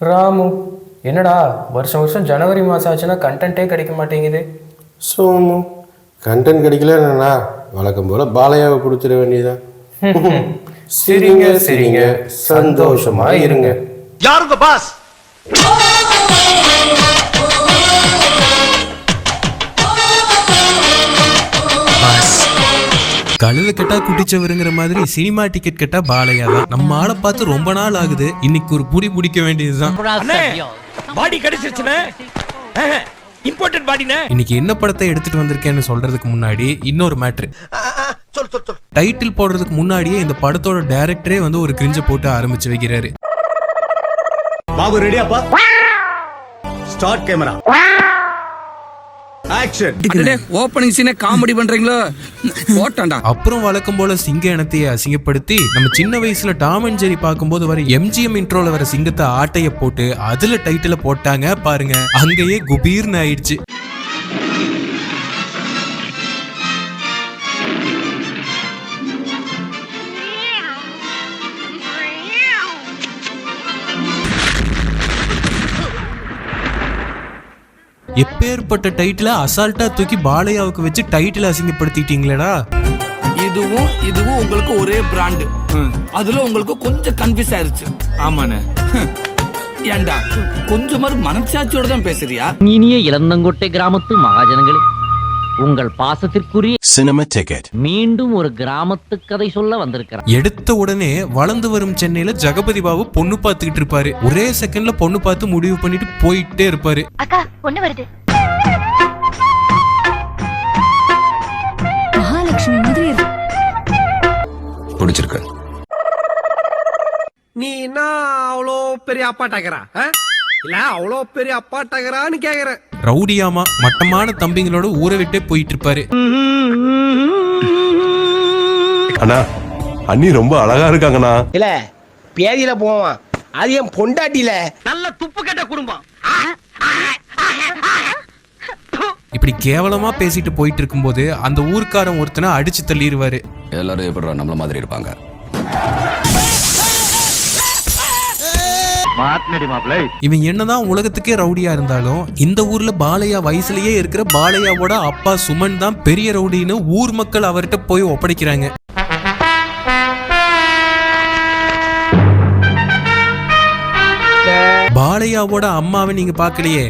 ராமு என்னடா வருஷம் வருஷம் ஜனவரி மாதம் ஆச்சுன்னா கண்டென்ட்டே கிடைக்க மாட்டேங்குது. சோமு கண்டென்ட் கிடைக்கலன்னா வழக்கம் போல் பாலையாவை கொடுத்துட வேண்டியதான் சிரிங்க சிரிங்க சந்தோஷமா இருங்க. யாருங்க பாஸ் கழுத கெட்டா குட்டிச்சவருங்கிற மாதிரி சினிமா டிக்கெட் கெட்டா பாலையா தான். நம்ம ஆளை பார்த்து ரொம்ப நாள் ஆகுது. இன்னைக்கு ஒரு புடி பிடிக்க வேண்டியதுதான். பாடி கிடைச்சிருச்சுனே இம்பார்ட்டன்ட் பாடினே இன்னைக்கு என்ன படத்தை எடுத்துட்டு வந்திருக்கேன்னு சொல்றதுக்கு முன்னாடி இன்னொரு மேட்ரு டைட்டில் போடுறதுக்கு முன்னாடியே இந்த படத்தோட டைரக்டரே வந்து ஒரு கிரிஞ்ச போட்டு ஆரம்பிச்சு வைக்கிறாரு. பாபு ரெடியாப்பா ஸ்டார்ட் கேமரா ஓப்பனிங் சீனே காமெடி பண்றீங்களோ? போட்டான்டா. அப்புறம் வழக்கம் போல சிங்க இனத்தையே அசிங்கப்படுத்தி நம்ம சின்ன வயசுல டாம் அண்ட் ஜெரி பார்க்கும்போது வர எம்ஜிஎம் இன்ட்ரோல வர சிங்கத்தை ஆட்டைய போட்டு அதுல டைட்டில போட்டாங்க பாருங்க. அங்கேயே குபீர்னு ஆயிடுச்சு. எப்பேற்பட்ட டைட்டில அசால்ட்டா தூக்கி பாலையாவுக்கு வச்சு டைட்டில் அசிங்கப்படுத்திட்டீங்களேடா? இதுவும் இதுவும் உங்களுக்கு ஒரே பிராண்ட் அதுல உங்களுக்கு கொஞ்சம் கன்ஃபியூஸ் ஆயிருச்சு. ஆமாண்ணே. ஹம். ஏன்டா கொஞ்சமாவது மனசாட்சியோட தான் பேசுறியா? இனிய இளந்தங்கோட்டை கிராமத்து மகாஜனங்களே உங்கள் பாசத்திற்குரிய Cinema Ticket. மீண்டும் ஒரு கிராமத்து கதை சொல்ல வந்திருக்கிறேன் எடுத்த உடனே வளர்ந்து வரும் சென்னையில ஜெகபதி பாபு பொண்ணு பார்த்துக்கிட்டு இருப்பாரு. ஒரே செகண்ட்ல பொண்ணு பார்த்து முடிவு பண்ணிட்டு போயிட்டே இருப்பாரு. அக்கா பொண்ணு வருது. மகாலட்சுமி மாதிரி பிடிச்சிருக்கு நீ என்ன அவ்வளோ பெரிய அப்பாட்டாக்கிறா இல்ல அவ்வளோ பெரிய அப்பாட்டாக்கிறான்னு கேக்குறேன். ரவுடியாமா மட்டமான தம்பிங்களோட ஊரை விட்டே போயிட்டு இருப்பாரு அண்ணா அண்ணி ரொம்ப அழகா இருக்காங்கண்ணா. இல்ல பேதியில போவான். அது என் பொண்டாட்டில நல்ல துப்பு கெட்ட குடும்பம். இப்படி கேவலமா பேசிட்டு போயிட்டு இருக்கும்போது அந்த ஊர்க்காரன் ஒருத்தனை அடிச்சு தள்ளிடுவாரு. எல்லாரும் எப்படி நம்மள மாதிரி இருப்பாங்க? இவன் என்னதான் உலகத்துக்கே ரவுடியா இருந்தாலும் இந்த ஊர்ல பாலையா வயசுலயே இருக்கிற பாலையாவோட அப்பா சுமன் தான் பெரிய ரவுடின்னு ஊர் மக்கள் அவர்கிட்ட போய் ஒப்படைக்கிறாங்க. பாலையாவோட அம்மாவை நீங்க பாக்கலையே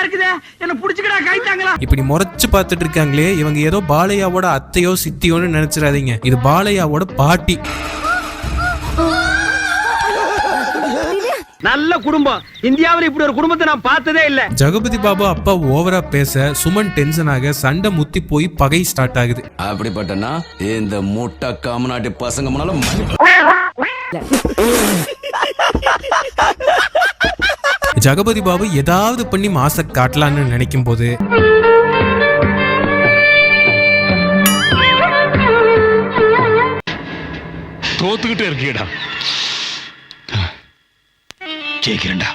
குப்புன்னு வேர்க்குதே என்ன புடிச்சுக்கடா கைத்தாங்களா இப்படி முறைச்சு பார்த்துட்டு இருக்காங்களே இவங்க ஏதோ பாலையாவோட அத்தையோ சித்தியோன்னு நினைச்சிடாதீங்க. இது பாலையாவோட பாட்டி. நல்ல குடும்பம். இந்தியாவில் இப்படி ஒரு குடும்பத்தை நான் பார்த்ததே இல்ல. ஜெகபதி பாபு அப்பா ஓவரா பேச சுமன் டென்ஷன் ஆக சண்டை முத்தி போய் பகை ஸ்டார்ட் ஆகுது. அப்படிப்பட்டனா இந்த முட்டை காமநாட்டு பசங்க முன்னால ஜெகபதி பாபு ஏதாவது பண்ணி மாச காட்டலான்னு நினைக்கும் போது தோத்துக்கிட்டே இருக்கீடா ஜெயிக்கிறேன்டா.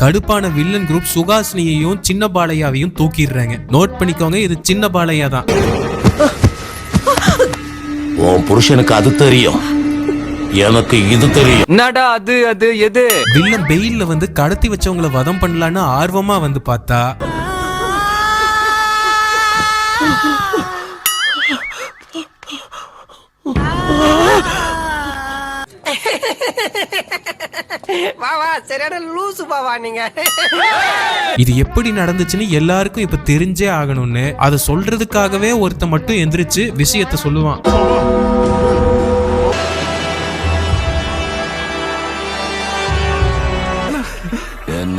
கடுப்பான வில்லன் குரூப் சுகாசினியையும் சின்ன பாலையாவையும் தூக்கிடுறாங்க. நோட் பண்ணிக்கோங்க இது சின்ன பாலையா தான். உன் புருஷனுக்கு அது தெரியும். எனக்கு இது தெரியும். என்னடா அது அது எது? வில்லன் பெயில்ல வந்து கடத்தி வச்சவங்கள வதம் பண்ணலான்னு ஆர்வமா வந்து பார்த்தா. வாவா சரியான லூசு பாவா நீங்க. இது எப்படி நடந்துச்சுன்னு எல்லாருக்கும் இப்ப தெரிஞ்சே ஆகணும்னு அதை சொல்றதுக்காகவே ஒருத்த மட்டும் எந்திரிச்சு விஷயத்த சொல்லுவான்.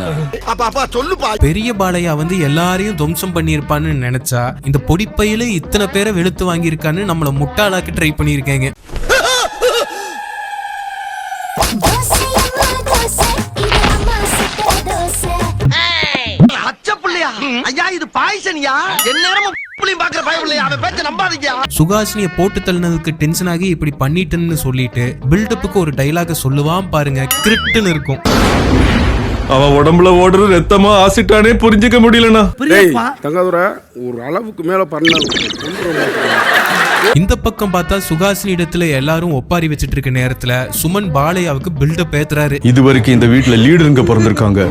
என்ன அப்பா அப்பா சொல்லுப்பா. பெரிய பாலையா வந்து எல்லாரையும் துவம்சம் பண்ணியிருப்பான்னு நினைச்சா இந்த பொடிப்பையில இத்தனை பேரை வெளுத்து வாங்கியிருக்கான்னு நம்மள முட்டாளாக்க ட்ரை பண்ணியிருக்காங்க. அச்ச பிள்ளையா ஐயா இது பாய்சனியா? எந்நேரமும் புள்ளையும் பாக்குற பய பிள்ளையா அவன் பேச்ச நம்பாதீங்க சுகாசினிய போட்டு தள்ளினதுக்கு டென்ஷன் ஆகி இப்படி பண்ணிட்டேன்னு சொல்லிட்டு பில்டப்புக்கு ஒரு டைலாக சொல்லுவான் பாருங்க கிரிட்டுன்னு இருக்கும். அவன் உடம்புல ஓடுற ரத்தமா ஆசிட்டானே புரிஞ்சுக்க முடியலண்ணா. புரியுதுப்பா தங்காதுரை ஒரு அளவுக்கு மேல பண்ண இந்த பக்கம் பார்த்தா சுகாசினி இடத்துல எல்லாரும் ஒப்பாரி வச்சிட்டு இருக்க நேரத்துல சுமன் பாலையாவுக்கு பில்டப் ஏத்துறாரு. இதுவரைக்கும் இந்த வீட்ல லீடருங்க பிறந்திருக்காங்க.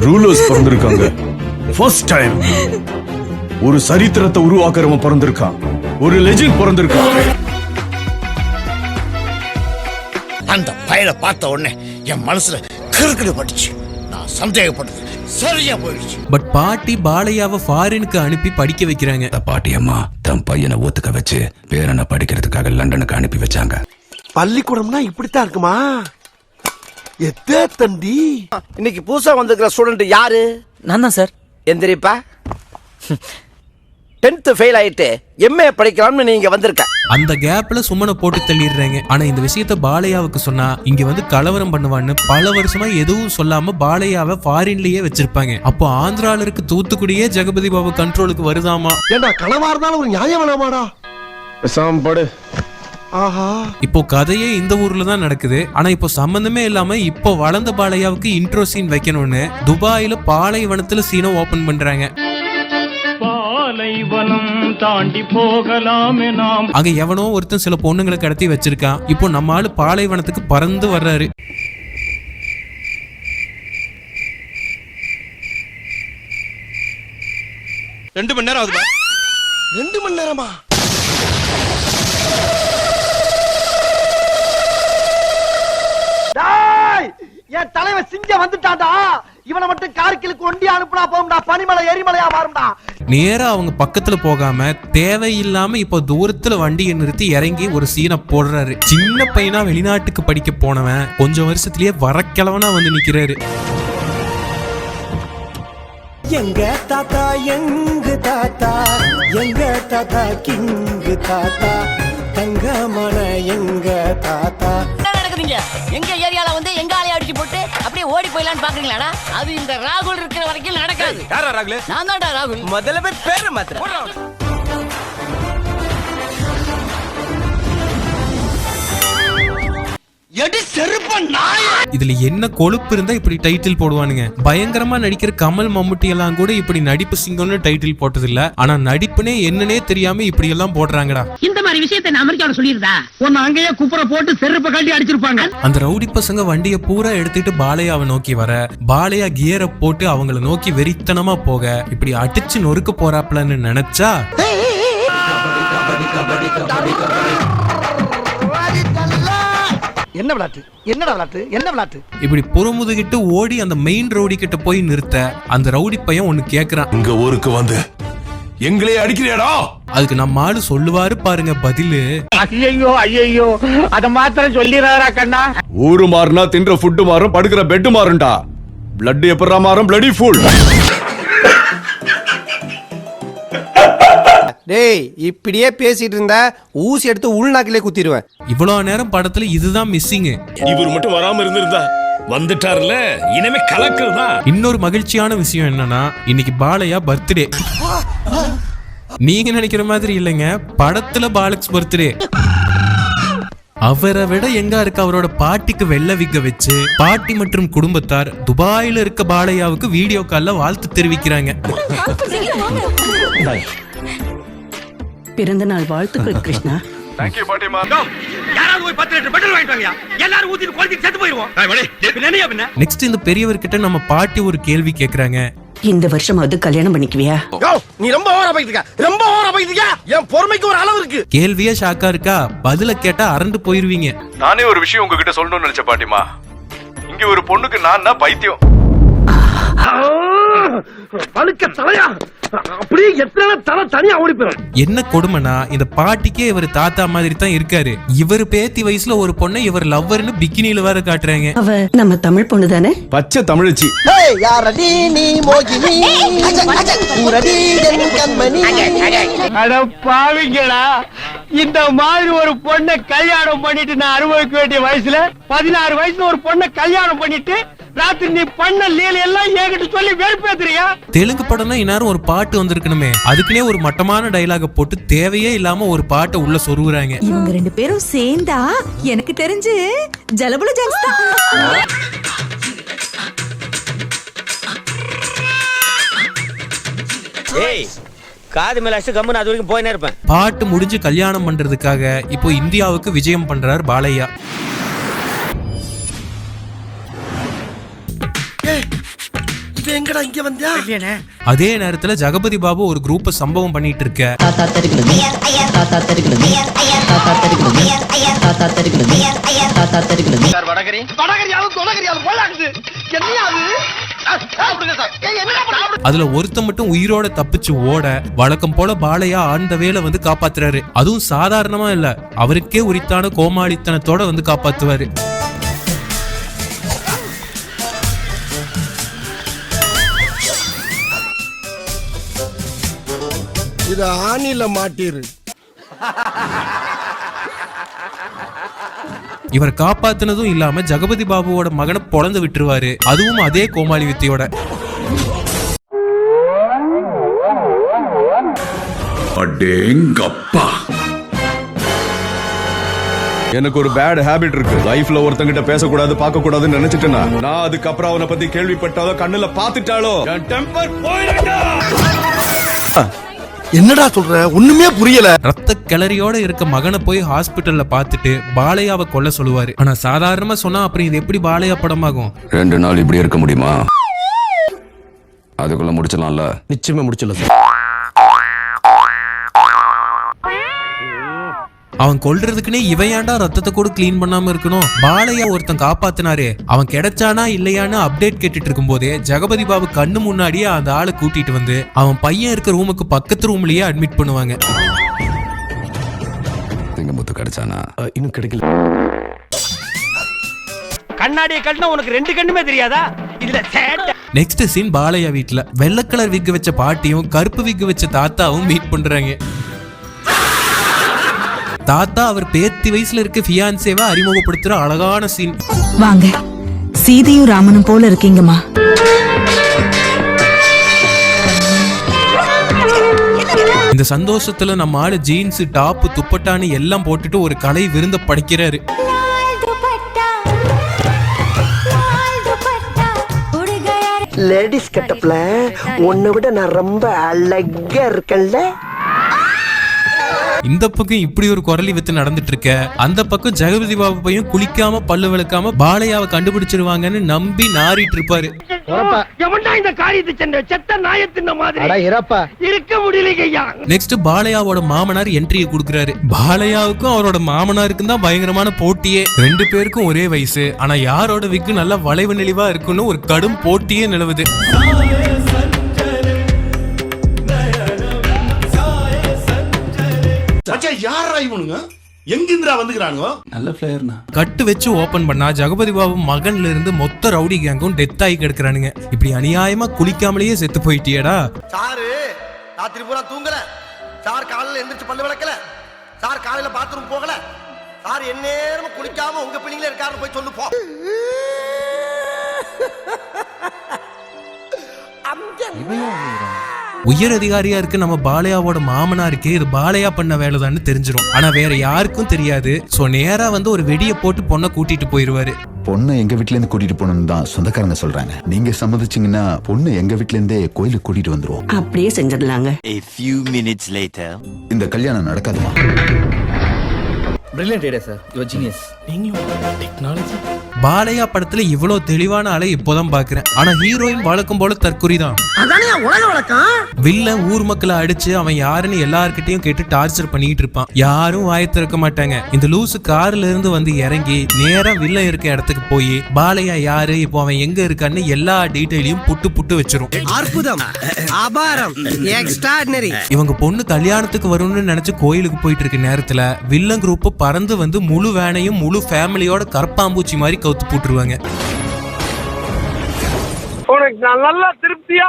ரூலர்ஸ் பிறந்திருக்காங்க. ஃபர்ஸ்ட் டைம் ஒரு சரித்திரத்தை உருவாக்குறவன் பிறந்திருக்கான். ஒரு லெஜெண்ட் பிறந்திருக்கான். அந்த பயலை பார்த்த உடனே என் மனசுல கிறுக்கிடு பட்டுச்சு நான் சந்தேகப்பட்டது. சரியா போயிடுச்சு. பட் பாட்டி பாலையாவை ஃபாரினுக்கு அனுப்பி படிக்க வைக்கிறாங்க. பாட்டி அம்மா தன் பையனை ஒத்துக்க வச்சு பேரனை படிக்கிறதுக்காக லண்டனுக்கு அனுப்பி வச்சாங்க. பள்ளிக்கூடம்னா இப்படித்தான் இருக்குமா? எத்தே தண்டி இன்னைக்கு புதுசா வந்திருக்கிற ஸ்டூடெண்ட் யாரு? நான் தான் சார் எந்திரிப்பா. டென்த் ஃபெயில் ஆயிட்டு எம்ஏ படிக்கலாம்னு நீங்க வந்திருக்க. அந்த கேப்ல சுமனை போட்டு தள்ளிடுறாங்க. ஆனா இந்த விஷயத்த பாலையாவுக்கு சொன்னா இங்க வந்து கலவரம் பண்ணுவான்னு பல வருஷமா எதுவும் சொல்லாம பாலையாவை ஃபாரின்லயே வச்சிருப்பாங்க. அப்போ ஆந்திரால இருக்க தூத்துக்குடியே ஜெகபதி பாபு கண்ட்ரோலுக்கு வருதாமா? ஏண்டா கனவா இருந்தாலும் ஒரு நியாயம் வேணாமாடா? படு. ஆஹா. இப்போ கதையே இந்த ஊர்ல தான் நடக்குது. ஆனா இப்போ சம்பந்தமே இல்லாம இப்போ வளர்ந்த பாலையாவுக்கு இன்ட்ரோ சீன் வைக்கணும்னு துபாயில பாலைவனத்துல சீனை ஓபன் பண்றாங்க. அங்க எவனோ ஒருத்தன் சில பொண்ணுங்களை கடத்தி வச்சிருக்கான் இப்போ நம்ம ஆளு பாலைவனத்துக்கு பறந்து வர்றாரு. ரெண்டு மணி நேரம் ஆகுது ரெண்டு மணி நேரமா? என் தலைவன் சிங்க வந்துட்டான்டா. இவனை மட்டும் கார்கிலுக்கு ஒண்டி அனுப்புனா போகும்டா. பனிமலை எரிமலையா மாறும்டா. நேரா அவங்க பக்கத்துல போகாம தேவையில்லாம இப்போ தூரத்துல வண்டியை நிறுத்தி இறங்கி ஒரு சீனை போடுறாரு. சின்ன பையனா வெளிநாட்டுக்கு படிக்க போனவன் கொஞ்சம் வருஷத்துலயே வரக்கிழவனா வந்து நிக்கிறாரு. எங்க தாத்தா எங்க தாத்தா? எங்க தாத்தா கிங்கு தாத்தா? தங்கமான எங்க தாத்தா? என்ன நடக்குதுங்க? எங்க ஏரியால வந்து எங்க அடிச்சு போட்டு அப்படியே ஓடி போயிடலான்னு பாக்குறீங்களாடா? அது இந்த ராகுல் இருக்கிற வரைக்கும் நடக்காது. யாரா ராகுல? நான் தான்டா ராகுல். முதல்ல பேரு மாத்திர. செருப்ப நாய. இதுல என்ன கொழுப்பு இருந்தா இப்படி டைட்டில் போடுவானுங்க. பயங்கரமா நடிக்கிற கமல் மம்முட்டி எல்லாம் கூட இப்படி நடிப்பு சிங்கம்னு டைட்டில் போட்டது இல்ல ஆனா நடிப்புனே என்னன்னே தெரியாம இப்படி எல்லாம் போடுறாங்கடா. இந்த மாதிரி விஷயத்தை நான் அமெரிக்காவில் சொல்லியிருந்தா உன்னை அங்கேயே குப்புற போட்டு செருப்ப கட்டி அடிச்சிருப்பாங்க. அந்த ரவுடி பசங்க வண்டியை பூரா எடுத்துட்டு பாலையாவை நோக்கி வர பாலையா கியரை போட்டு அவங்கள நோக்கி வெறித்தனமா போக இப்படி அடிச்சு நொறுக்க போறாப்லன்னு நினைச்சா? என்ன விளையாட்டு? என்னடா விளையாட்டு? என்ன விளையாட்டு? இப்படி புறமுதுகிட்டு ஓடி அந்த மெயின் ரவுடி கிட்ட போய் நிறுத்த அந்த ரவுடி பையன் ஒன்னு கேக்குறான். உங்க ஊருக்கு வந்து எங்களே அடிக்கிறியாடா? அதுக்கு நம்ம ஆளு சொல்லுவாரு பாருங்க பதிலு. ஐயோ ஐயோ அத மாத்திரம் சொல்லிடுறாரா கண்ணா? ஊரு மாறினா தின்ற ஃபுட்டு மாறும் படுக்கிற பெட்டு மாறும்டா. பிளட் எப்படா மாறும்? பிளடி ஃபுல் டேய் இப்படியே பேசிட்டு இருந்தா ஊசி எடுத்து உள்நாக்கிலே குத்திடுவேன் இவ்வளவு நேரம் படத்துல இதுதான் மிஸ்ஸிங் இவர் மட்டும் வராம இருந்திருந்தா வந்துட்டார்ல? இனிமே கலக்கல் தான். இன்னொரு மகிழ்ச்சியான விஷயம் என்னன்னா இன்னைக்கு பாலையா பர்த்டே நீங்க நினைக்கிற மாதிரி இல்லைங்க படத்துல பாலக்ஸ் பர்த்டே அவரை விட எங்க இருக்க அவரோட பாட்டிக்கு வெள்ள விக்க வச்சு பாட்டி மற்றும் குடும்பத்தார் துபாயில இருக்க பாலையாவுக்கு வீடியோ கால்ல வாழ்த்து தெரிவிக்கிறாங்க. பிறந்த நாள் வாழ்த்துக்கள் கிருஷ்ணா. யாராவது போய் பத்து லிட்டர் பெட்ரோல் வாங்கிட்டு வாங்கயா எல்லாரும் ஊத்திட்டு குழந்தைக்கு செத்து போயிருவோம். என்னையா பின்ன நெக்ஸ்ட் இந்த பெரியவர்கிட்ட நம்ம பாட்டி ஒரு கேள்வி கேக்குறாங்க. இந்த வருஷம் அது கல்யாணம் பண்ணிக்குவியா? நீ ரொம்ப ஓவரா இருக்க. ரொம்ப ஓவரா இருக்க. என் பொறுமைக்கு ஒரு அளவு இருக்கு. கேள்வியே ஷாக்கா இருக்கா? பதில கேட்டா அரண்டு போயிருவீங்க. நானே ஒரு விஷயம் உங்ககிட்ட சொல்லணும்னு நினைச்ச பாட்டிமா. இங்க ஒரு பொண்ணுக்கு நான் தான் பைத்தியம் பழுக்க தலையா? அப்படியே எத்தனை தலை தனியா ஓடி போயிடும் என்ன கொடுமைனா இந்த பாட்டிக்கே இவர் தாத்தா மாதிரி தான் இருக்காரு. இவர் பேத்தி வயசுல ஒரு பொண்ணை இவர் லவ்வர்னு பிக்கினில வேற காட்டுறாங்க. அவ நம்ம தமிழ் பொண்ணு தானே? பச்சை தமிழச்சி. யாரடி நீ? மோகினி. ஊரடி என் கண்மணி. அட பாவிங்களா இந்த மாதிரி ஒரு பொண்ணை கல்யாணம் பண்ணிட்டு நான் அனுபவிக்க வேண்டிய வயசுல பதினாறு வயசுல ஒரு பொண்ணை கல்யாணம் பண்ணிட்டு ராத்திரி நீ பண்ண லீல எல்லாம் என்கிட்ட சொல்லி வெறுப்பேத்துறியா? தெலுங்கு படம்னா இந்நேரம் ஒரு பாட்டு வந்திருக்கணுமே. அதுக்குன்னே ஒரு மட்டமான டைலாக போட்டு தேவையே இல்லாம ஒரு பாட்டை உள்ள சொருகுறாங்க. இவங்க ரெண்டு பேரும் சேர்ந்தா எனக்கு தெரிஞ்சு ஜலபுல ஜான்ஸ் தான். ஏய் காது மேல அடிச்சு கம்முன்னு அது வரைக்கும் போயினே இருப்பேன். பாட்டு முடிஞ்சு கல்யாணம் பண்றதுக்காக இப்போ இந்தியாவுக்கு விஜயம் பண்றார் பாலையா. அதே நேரத்துல ஜெகபதி பாபு ஒரு குரூப்பை சம்பவம் பண்ணிட்டு இருக்க அதுல ஒருத்த மட்டும் உயிரோட தப்பிச்சு ஓட வழக்கம் போல பாலையா ஆழ்ந்த வேலை வந்து காப்பாத்துறாரு. அதுவும் சாதாரணமா இல்ல அவருக்கே உரித்தான கோமாளித்தனத்தோட வந்து காப்பாத்துவாரு. இது ஆணில மாட்டிரு. இவர் காப்பாத்துனதும் இல்லாம ஜெகபதி பாபுவோட மகனை பொழந்து விட்டுருவாரு. அதுவும் அதே கோமாளி வித்தையோட. அடேங்கப்பா. எனக்கு ஒரு பேட் ஹாபிட் இருக்கு. லைஃப்ல ஒருத்தங்கிட்ட பேசக்கூடாது பார்க்க கூடாதுன்னு நினைச்சிட்டேனா? நான் அதுக்கப்புறம் அவனை பத்தி கேள்விப்பட்டாலோ கண்ணுல பாத்துட்டாலோ என் டெம்பர் என்னடா சொல்ற? ஒண்ணுமே புரியல. ரத்த கிளறியோட இருக்க மகனை போய் ஹாஸ்பிட்டல்ல பார்த்துட்டு பாலையாவை கொல்ல சொல்லுவாரு. ஆனா சாதாரணமா சொன்னா அப்புறம் இது எப்படி பாலையா படமாகும்? ரெண்டு நாள் இப்படி இருக்க முடியுமா? அதுக்குள்ள முடிச்சிடலாம்ல. நிச்சயமா முடிச்சல அவன் கொல்றதுக்குன்னே இவன் ஏன்டா ரத்தத்தை கூட க்ளீன் பண்ணாம இருக்கணும்? பாலையா ஒருத்தன் காப்பாத்தினாரே. அவன் கிடைச்சானா இல்லையான்னு அப்டேட் கேட்டுட்டு இருக்கும்போதே ஜெகபதி பாபு கண்ணு முன்னாடியே அந்த ஆளை கூட்டிட்டு வந்து அவன் பையன் இருக்க ரூமுக்கு பக்கத்து ரூம்லயே அட்மிட் பண்ணுவாங்க. கிடைச்சானா? இன்னும் கிடைக்கல. கண்ணாடியை கட்டினா உனக்கு ரெண்டு கண்ணுமே தெரியாதா? இதுல சேட்டை. நெக்ஸ்ட் சீன் பாலையா வீட்ல. வெள்ளை கலர் விக்கு வச்ச பாட்டியும் கருப்பு விக்கு வச்ச தாத்தாவும் மீட் பண்றாங்க. தாத்தா அவர் பேத்தி வயசுல இருக்க ஃபியான்சேவை அறிமுகப்படுத்துற அழகான சீன் வாங்க சீதையும் ராமனும் போல இருக்கீங்கம்மா. இந்த சந்தோஷத்துல நம்ம ஆளு ஜீன்ஸ் டாப் துப்பட்டான்னு எல்லாம் போட்டுட்டு ஒரு கலை விருந்த படைக்கிறாரு. லேடிஸ் கட்டப்ல உன்னை விட நான் ரொம்ப அழகா இருக்கேன்ல. இந்த பக்கம் இப்படி ஒரு குரலி வித்து நடந்துட்டு இருக்க அந்த பக்கம் ஜெகபதி பாபு பையன் குளிக்காம பல்லு விளக்காம பாலையாவை கண்டுபிடிச்சிருவாங்கன்னு நம்பி நாறிட்டு இருப்பாரு நெக்ஸ்ட் பாலையாவோட மாமனார் என்ட்ரியை கொடுக்குறாரு. பாலையாவுக்கும் அவரோட மாமனாருக்கும் தான் பயங்கரமான போட்டியே. ரெண்டு பேருக்கும் ஒரே வயசு. ஆனா யாரோட விக்கு நல்லா வளைவு நெளிவா இருக்குன்னு ஒரு கடும் போட்டியே நிலவுது. யாரா இவனுங்க? எங்கிந்திரா வந்துக்கிறானுங்க? கட்டு வச்சு ஓபன் பண்ணா ஜெகபதி பாபு மகன்ல இருந்து மொத்த ரவுடி கேங்கும் டெத் ஆகி கிடக்குறானுங்க. இப்படி அநியாயமா குளிக்காமலேயே செத்து போயிட்டியேடா. சாரு ராத்திரி பூரா தூங்கல. சார் காலையில எந்திரிச்சு பல்லு விளக்கல. சார் காலையில பாத்ரூம் போகல. சார் எந்நேரமும் குளிக்காம உங்க பிள்ளைங்களே இருக்காருன்னு போய் சொல்லு போ உயர் அதிகாரியா இருக்கு நம்ம பாலையாவோட மாமனாருக்கே இது பாலையா பண்ண வேலைதான்னு தெரிஞ்சிரும். ஆனா வேற யாருக்கும் தெரியாது. சோ நேரா வந்து ஒரு வெடியை போட்டு பொண்ணை கூட்டிட்டு போயிருவாரு. பொண்ணை எங்க வீட்ல இருந்து கூட்டிட்டு போகணும்னு தான் சொந்தக்காரங்க சொல்றாங்க. நீங்க சம்மதிச்சீங்கன்னா பொண்ணு எங்க வீட்ல இருந்தே கோயிலுக்கு கூட்டிட்டு வந்துருவோம். அப்படியே செஞ்சிடலாங்க. இந்த கல்யாணம் நடக்காதுமா? Brilliant idea sir your genius Balayya படத்துல இவ்வளவு தெளிவான ஆளை இப்போதான் பாக்குறேன் ஆனா ஹீரோயின் வழக்கம் போல தற்குறி தான் வில்ல ஊர் மக்களை அடிச்சு அவன் யாருன்னு எல்லார்கிட்டயும் கேட்டு டார்ச்சர் பண்ணிட்டு இருப்பான். யாரும் வாய திறக்க மாட்டாங்க. இந்த லூசு கார்ல இருந்து வந்து இறங்கி நேரா வில்ல இருக்க இடத்துக்கு போய் பாலையா யாரு? இப்போ அவன் எங்க இருக்கான்னு எல்லா டீட்டெயிலையும் புட்டு புட்டு வச்சிரும். அற்புதம். அபாரம். எக்ஸ்ட்ராடினரி இவங்க பொண்ணு கல்யாணத்துக்கு வரும்னு நினைச்சு கோயிலுக்கு போயிட்டு இருக்க நேரத்துல வில்லன் குரூப் பறந்து வந்து முழு வேனையும் முழு ஃபேமிலியோட கற்பாம்பூச்சி மாதிரி கவுத்து போட்டுருவாங்க. உனக்கு நான் நல்லா திருப்தியா?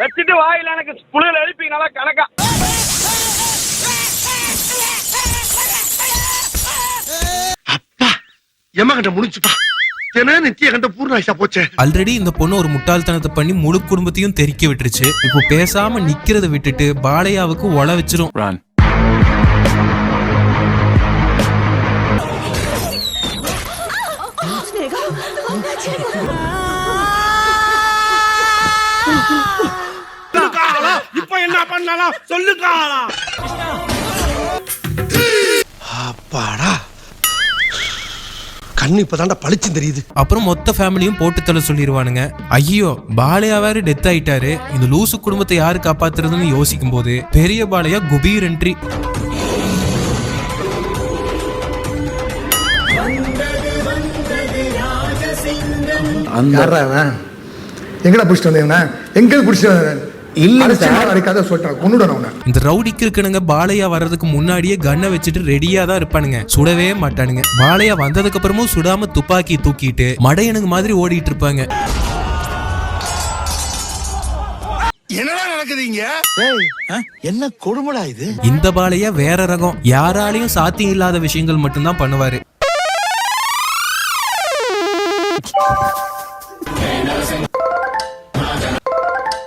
வச்சுட்டு வாயில எனக்கு புளியல் எழுப்பி நல்லா கணக்கா. எம்மா கிட்ட முடிச்சுப்பா ஆல்ரெடி இந்த பொண்ணு ஒரு முட்டாள்தனத்தை பண்ணி முழு குடும்பத்தையும் தெறிக்க விட்டுருச்சு. இப்போ பேசாம நிக்கிறத விட்டுட்டு பாலையாவுக்கு ஒல வச்சிரும். பண்ணலாம். சொல்லு காளா அப்பாடா. கண்ணு இப்பதான்டா பளிச்சுன்னு தெரியுது. அப்புறம் மொத்த ஃபேமிலியும் போட்டு தள்ள சொல்லிடுவானுங்க ஐயோ பாலையா வேற டெத் ஆயிட்டாரு. இந்த லூசு குடும்பத்தை யாரு காப்பாத்துறதுன்னு யோசிக்கும் போது பெரிய பாலையா குபீர் என்ட்ரி அவன் எங்கடா பிடிச்சிட்டு வந்தேன் எங்க பிடிச்சிட்டு வந்தேன் இந்த ரவுடிக்கு இருக்கணுங்க பாலையா வர்றதுக்கு முன்னாடியே கன்னை வச்சுட்டு ரெடியா தான் இருப்பானுங்க. சுடவே மாட்டானுங்க. பாலையா வந்ததுக்கு அப்புறமும் சுடாம துப்பாக்கி தூக்கிட்டு மடையனுங்க மாதிரி ஓடிட்டு இருப்பாங்க. என்ன கொடுமடா இது? இந்த பாலையா வேற ரகம். யாராலையும் சாத்தியம் இல்லாத விஷயங்கள் மட்டும்தான் பண்ணுவாரு.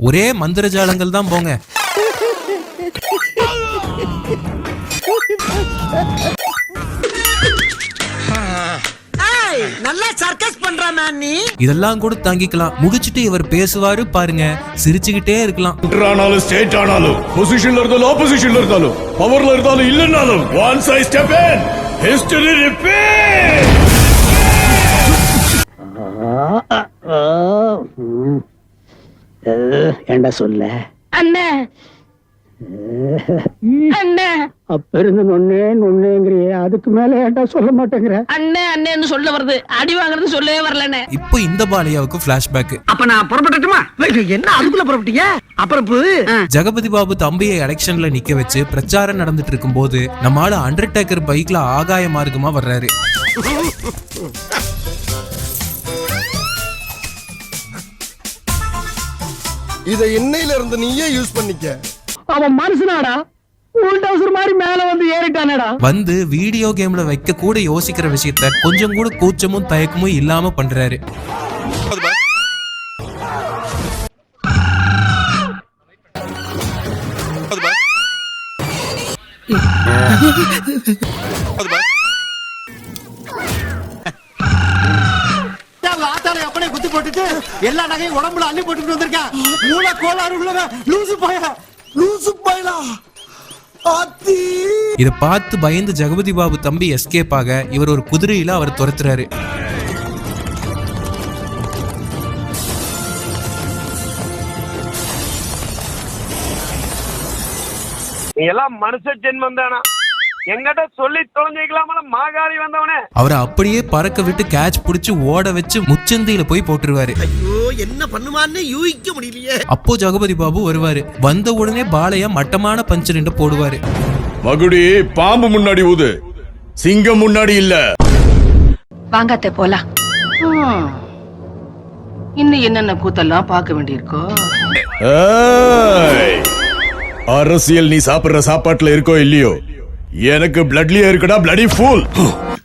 ஒரே மந்திர ஜாலங்கள் தான் போங்க. நல்லா சர்க்கஸ் பண்ற மேன் நீ. இதெல்லாம் கூட தாங்கிக்கலாம். முடிச்சிட்டு இவர் பேசுவாரு பாருங்க. சிரிச்சுக்கிட்டே இருக்கலாம். ஆனாலும் ஸ்டேட் ஆனாலும் பொசிஷன்ல இருந்தாலும் ஆப்போசிஷன்ல இருந்தாலும் பவர்ல இருந்தாலும் இல்லைன்னாலும் one size step in history repeat ஏண்டா சொல்ல? அண்ணே. அண்ணே. அப்ப இருந்து நொன்னே நொன்னேங்கிறியே. அதுக்கு மேல ஏன்டா சொல்ல மாட்டேங்கிற? அண்ணே அண்ணேன்னு சொல்ல வருது. அடி வாங்குறது சொல்லவே வரலண்ணே. இப்போ இந்த பாலையாவுக்கு பிளாஷ்பேக் அப்ப நான் புறப்பட்டுமா என்ன அதுக்குள்ள புறப்பட்டீங்க? அப்புறம் ஜெகபதி பாபு தம்பியை எலெக்ஷன்ல நிக்க வச்சு பிரச்சாரம் நடந்துட்டு இருக்கும்போது நம்ம ஆளு அண்டர்டேக்கர் பைக்ல ஆகாய மார்க்கமா வர்றாரு. இதை எண்ணெயில இருந்து நீயே யூஸ் பண்ணிக்க. அவன் மனுஷனாடா. உள் டவுசர் மாதிரி மேல வந்து ஏறிட்டானடா. வந்து வீடியோ கேம்ல வைக்க கூட யோசிக்கிற விஷயத்த கொஞ்சம் கூட கூச்சமும் தயக்கமும் இல்லாம பண்றாரு. ஆத்தால அப்பனே குத்தி போட்டுட்டு எல்லா நகையும் உடம்புல அள்ளி போட்டுட்டு வந்திருக்கேன். மூல கோளாறு உள்ளவ லூசு பய. லூசு பயலா. இத பார்த்து பயந்து ஜெகபதி பாபு தம்பி எஸ்கேப் ஆக இவர் ஒரு குதிரையில அவர் துரத்துறாரு. நீ எல்லாம் மனுஷ ஜென்மம் தானா? எங்கிட்ட சொல்லி தொலைஞ்சிக்கலாமல மாகாரி வந்தவனே. அவரை அப்படியே பறக்க விட்டு கேட்ச் புடிச்சு ஓட வச்சு முச்சந்தியில போய் போட்டுருவாரு. ஐயோ என்ன பண்ணுவான்னு யூகிக்க முடியலையே. அப்போ ஜெகபதி பாபு வருவாரு. வந்த உடனே பாலையா மட்டமான பஞ்சு ரெண்டு போடுவாரு. மகுடி பாம்பு முன்னாடி ஊது. சிங்கம் முன்னாடி இல்ல. வாங்காத்த போலாம். இன்னும் என்னென்ன கூத்தெல்லாம் பார்க்க வேண்டியிருக்கோ! அரசியல் நீ சாப்பிடுற சாப்பாட்டுல இருக்கோ இல்லையோ? எனக்கு பிளட்லயே இருக்குடா பிளடி ஃபூல்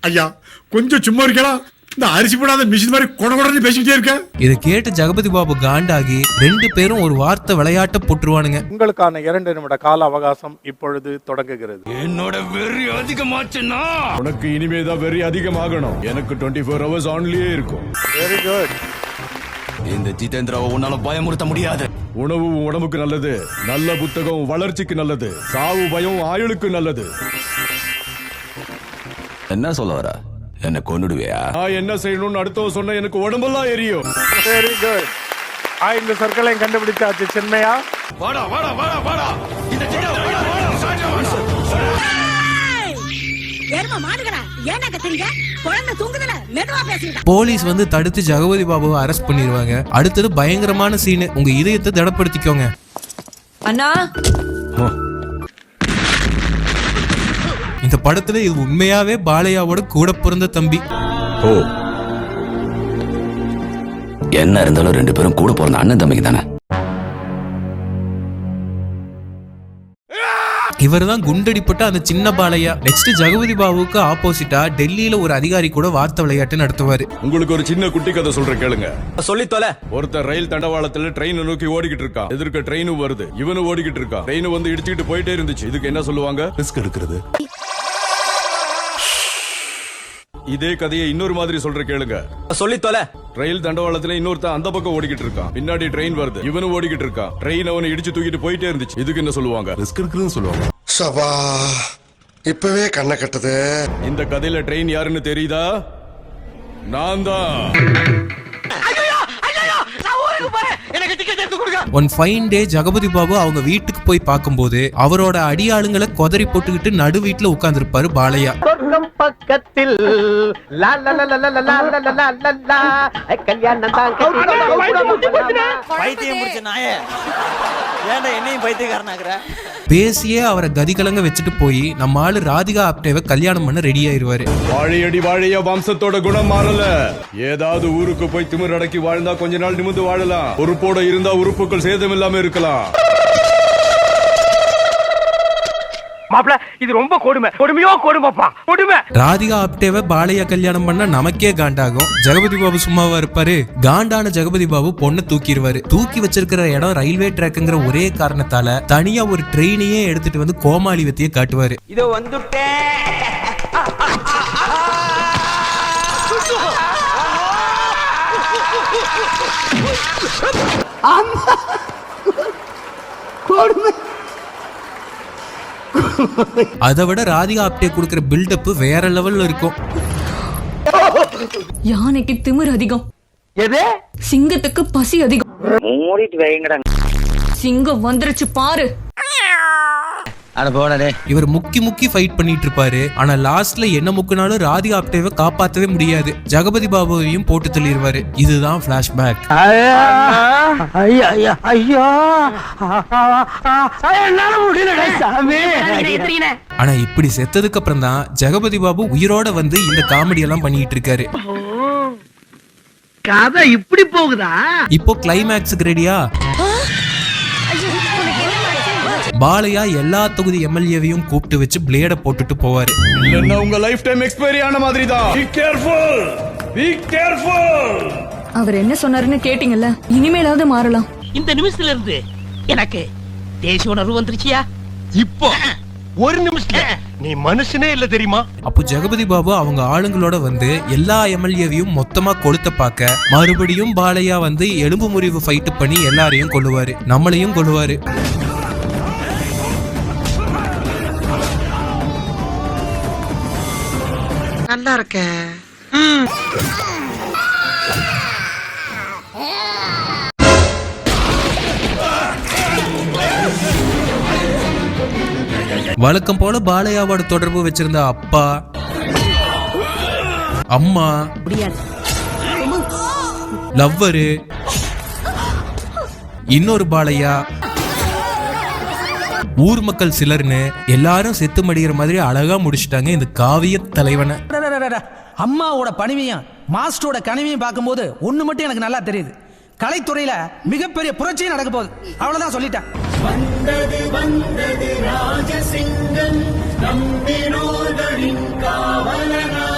ஐயா கொஞ்சம் சும்மா இருக்கலாம் இந்த அரிசி போடாத மிஷின் மாதிரி கொட கொடன்னு பேசிக்கிட்டே இருக்க இதை கேட்டு ஜெகபதி பாபு காண்டாகி ரெண்டு பேரும் ஒரு வார்த்தை விளையாட்ட போட்டுருவானுங்க. உங்களுக்கான இரண்டு நிமிட கால அவகாசம் இப்பொழுது தொடங்குகிறது. என்னோட வெறி அதிகமாச்சுன்னா? உனக்கு இனிமேதான் வெறி அதிகமாகணும். எனக்கு டுவெண்ட்டி ஃபோர் ஹவர்ஸ் ஆன்லயே இருக்கும். வெரி குட் இந்த ஜிதேந்திராவை உன்னால பயமுறுத்த முடியாது. உணவு உடம்புக்கு நல்லது. நல்ல புத்தகம் வளர்ச்சிக்கு நல்லது. சாவு பயம் ஆயுளுக்கு நல்லது. என்ன சொல்ல வர? என்ன கொன்னுடுவியா? நான் என்ன செய்யணும்னு அடுத்தவன் சொன்ன எனக்கு உடம்பெல்லாம் எரியும். வெரி குட் ஐந்து சொற்களையும் கண்டுபிடிச்சாச்சு சென்னையா வாடா வாடா வாடா வாடா. இந்த ஏர்மா மாடுகடா ஏன்டா கத்துறீங்க குழந்தை தூங்குதுல மெதுவா பேசுங்க போலீஸ் வந்து தடுத்து ஜெகபதி பாபுவை அரெஸ்ட் பண்ணிடுவாங்க அடுத்தது பயங்கரமான சீனு உங்க இதயத்தை திடப்படுத்திக்கோங்க. அண்ணா? இந்த படத்துல இது உண்மையாவே பாலையாவோட கூட பிறந்த தம்பி. ஓ. என்ன இருந்தாலும் ரெண்டு பேரும் கூட பிறந்த அண்ணன் தம்பிக்கு தானே இவர் தான் குண்டடிப்பட்ட அந்த சின்ன பாலையா. நெக்ஸ்ட் ஜெகபதி பாபுவுக்கு ஆப்போசிட்டா டெல்லியில ஒரு அதிகாரி கூட வார்த்தை விளையாட்டு நடத்துவாரு. உங்களுக்கு ஒரு சின்ன குட்டி கதை சொல்றேன் கேளுங்க. சொல்லி தொலை. ஒருத்தர் ரயில் தண்டவாளத்துல ட்ரெயின் நோக்கி ஓடிக்கிட்டு இருக்கான். எதிர்க்க ட்ரெயினும் வருது. இவனும் ஓடிக்கிட்டு இருக்கான். ட்ரெயின் வந்து இடிச்சுக்கிட்டு போயிட்டே இருந்துச்சு. இதுக்கு என்ன சொல்லுவாங்க? ரிஸ்க் எடுக்கிறது. இதே கதையை இன்னொரு மாதிரி சொல்ற கேளுங்க. சொல்லி தொலை. ரயில் தண்டவாளத்துல இன்னொருத்தன் அந்த பக்கம் ஓடிக்கிட்டு இருக்கான். பின்னாடி ட்ரெயின் வருது. இவனும் ஓடிக்கிட்டு இருக்கான். ட்ரெயின் அவனை இடிச்சு தூக்கிட்டு போயிட்டே இருந்துச்சு. இதுக்கு என்ன சொல்லுவாங்க? ரிஸ்க் இருக்குன்னு சொல்லுவாங்க. சபா. இப்பவே கண்ணை கட்டுது. இந்த கதையில ட்ரெயின் யாருன்னு தெரியுதா? நான் தான் one fine day Jagapathi Babu அவங்க வீட்டுக்கு போய் பார்க்கும்போது அவரோட அடியாளுங்களை கொதறி போட்டுக்கிட்டு நடு வீட்டுல உட்கார்ந்துருப்பாரு பாலையா. பக்கத்தில். பைத்தியம் முடிச்ச நாய. ஏன்டா என்னையும் பைத்தியக்காரனாக்குற? பேசியே அவரை கதிகலங்க வச்சுட்டு போய் நம்ம ஆளு ராதிகா ஆப்டேவை கல்யாணம் பண்ண ரெடி ஆயிருவாரு. வாழையடி வாழைய வம்சத்தோட குணம் மாறல. ஏதாவது ஊருக்கு போய் திமிர் அடக்கி வாழ்ந்தா கொஞ்ச நாள் நிமிந்து வாழலாம். உறுப்போட இருந்தா உறுப்புகள் சேதம் இல்லாம இருக்கலாம். மாப்பிள இது ரொம்ப கொடுமை. கொடுமையோ கொடுமைப்பா. கொடுமை. ராதிகா ஆப்டேவை பாலையா கல்யாணம் பண்ணா நமக்கே காண்டாகும். ஜெகபதி பாபு சும்மாவா இருப்பாரு? காண்டான ஜெகபதி பாபு பொண்ணை தூக்கிடுவாரு தூக்கி வச்சிருக்கிற இடம் ரயில்வே ட்ராக்குங்கிற ஒரே காரணத்தால தனியா ஒரு ட்ரெயினையே எடுத்துட்டு வந்து கோமாளி வத்திய காட்டுவாரு. இதோ வந்துட்டேன். அதை விட ராதிகா ஆப்டே கொடுக்கிற பில்டப் வேற லெவல்ல இருக்கும். யானைக்கு திமிர் அதிகம். எது? சிங்கத்துக்கு பசி அதிகம். மூடிட்டு வைங்கடா. சிங்கம் வந்துருச்சு பாரு. இவர் முக்கி முக்கி ஃபைட் பண்ணிட்டு இருப்பாரு ஆனா லாஸ்ட்ல என்ன முக்குனாலும் ராதிகா ஆப்டேவை காப்பாத்தவே முடியாது. ஜெகபதி பாபுவையும் போட்டு தள்ளிடுவாரு இதுதான் பிளாஷ்பேக் ஆனா இப்படி செத்ததுக்கு அப்புறம் தான் ஜெகபதி பாபு உயிரோட வந்து இந்த காமெடி எல்லாம் பண்ணிட்டு இருக்காரு கதை இப்படி போகுதா? இப்போ கிளைமேக்ஸுக்கு ரெடியா பாலையா எல்லா தொகுதி எம்எல்ஏவையும் கூப்பிட்டு வச்சு பிளேட போட்டுட்டு போவாரு. இல்லன்னா உங்க லைஃப் டைம் எக்ஸ்பைரி ஆன மாதிரி தான் பி கேர்ஃபுல் பி கேர்ஃபுல் அவர் என்ன சொன்னாருன்னு கேட்டீங்கல்ல? இனிமேலாவது மாறலாம். இந்த நிமிஷத்துல இருந்து எனக்கு தேசிய உணர்வு வந்துருச்சியா? இப்போ ஒரு நிமிஷத்துல. நீ மனுஷனே இல்ல தெரியுமா? அப்போ ஜெகபதி பாபு அவங்க ஆளுங்களோட வந்து எல்லா எம்எல்ஏவையும் மொத்தமா கொளுத்த பார்க்க மறுபடியும் பாலையா வந்து எலும்பு முறிவு ஃபைட் பண்ணி எல்லாரையும் கொல்லுவாரு. நம்மளையும் கொல்லுவாரு. நல்லா இருக்க. வழக்கம் போல பாலையாவோட தொடர்பு வச்சிருந்த அப்பா அம்மா லவ்வரு இன்னொரு பாலையா ஊர் மக்கள் சிலர்னு எல்லாரும் செத்து மடிகிற மாதிரி அழகா முடிச்சிட்டாங்க இந்த காவிய தலைவனை. அம்மாவோட பணிவையும் மாஸ்டரோட கனிவையும் பார்க்கும்போது ஒன்று மட்டும் எனக்கு நல்லா தெரியுது. கலைத்துறையில மிகப்பெரிய புரட்சியும் நடக்க போகுது. அவ்வளவுதான் சொல்லிட்டேன். வந்தது வந்தது ராஜசிங்கம். காவலனா